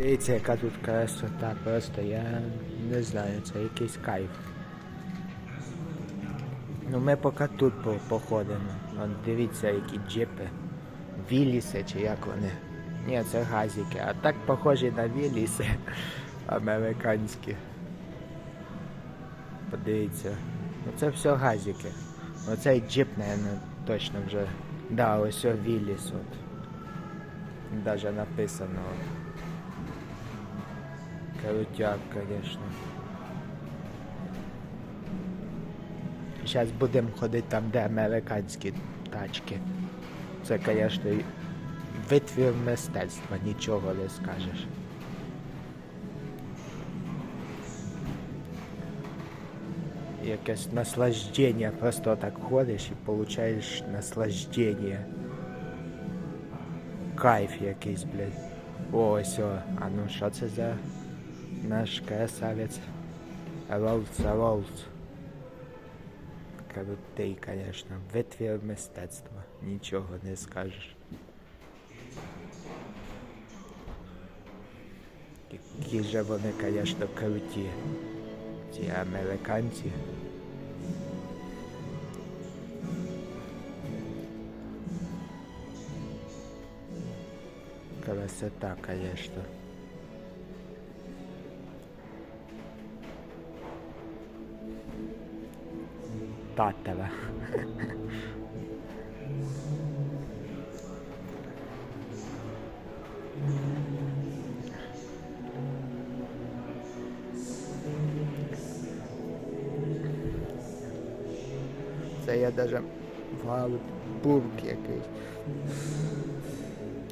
Дивіться, яка тут красота, просто я не знаю, це якийсь кайф. Ну ми поки тут по- походимо. От дивіться, які джипи. Віліси чи як вони. Ні, це газики. А так похожі на віліси американські. Подивіться. Ну це все газики. Оцей джип, наверное, точно вже. Да, ось Віліс от. Даже написано. Крутяк, конечно. Зараз будемо ходити там, де американські тачки. Це, звісно, витвір мистецтва, нічого не скажеш. Якесь наслаждення, просто так ходиш і получаєш наслаждення. Кайф якийсь, блядь. О, о. а ну що це за наш красавець? Роллс, Роллс. Крутий, конечно. Витвір мистецтва. Нічого не скажеш. Які же вони, конечно, круті. Ці американці. Красота, конечно. Татова. Це я даже Ваутбург якийсь.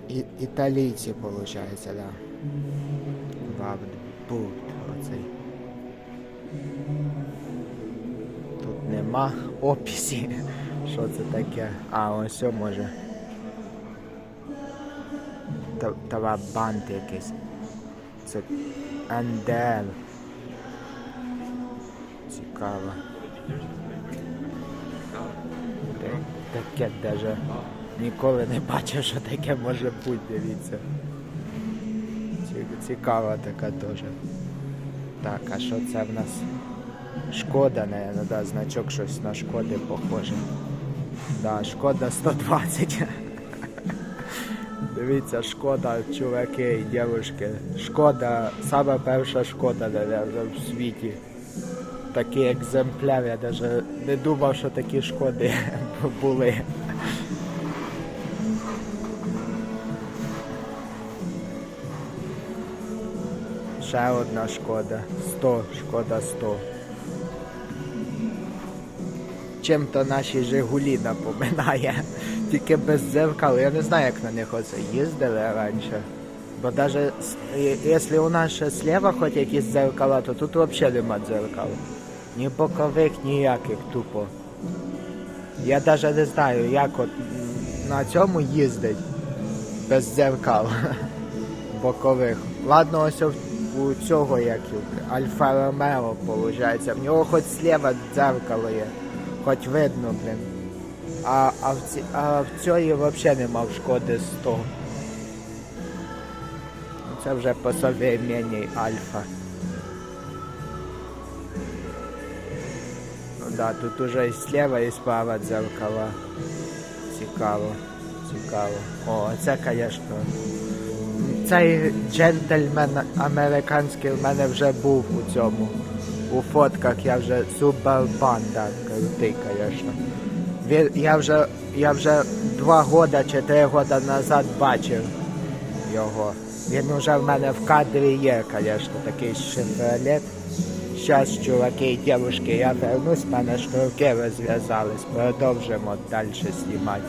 І, італійці, виходить, да. Ваутбург оцей. Нема описі. Що це таке? А, ось може. Та- Тавабант якийсь. Це НДЛ. Цікаво. Таке даже ніколи не бачив, що таке може бути, дивіться. Ці- Цікава така теж. Так, а що це в нас? Шкода, наверное, да, значок щось на шкоди похоже. Да, шкода 120. Дивіться, шкода, чуваки і дівчатки. Шкода, саме перша шкода, наверное, в світі. Такий екземпляр, я навіть не думав, що такі шкоди були. Ще одна шкода. 100, шкода 100. Чим-то наші Жигулі напоминає. Тільки без дзеркал. Я не знаю, як на них оце їздили раніше. Бо навіть якщо у нас ще слева хоч якісь дзеркала, то тут взагалі нема дзеркал. Ні бокових, ніяких тупо. Я навіть не знаю, як от на цьому їздить без дзеркал бокових. Ладно, ось у цього як Альфа Ромео, виходить. В нього хоч слева дзеркало є, хоч видно, блін. А, а, в, ці, а в цій взагалі нема в шкоди 100. Ну, Це вже по современній Альфа. Ну да, тут уже і слева, і справа дзеркала. Цікаво, цікаво. О, це, звісно. Цей джентльмен американський в мене вже був у цьому. У фотках я вже субарбан, крутий, звісно. Я вже я вже два года чи три года назад бачив його. Він вже в мене в кадрі є, звісно, такий шевролет. Зараз, чуваки і дівчатки, я вернусь, мене шнурки розв'язались, продовжимо далі знімати.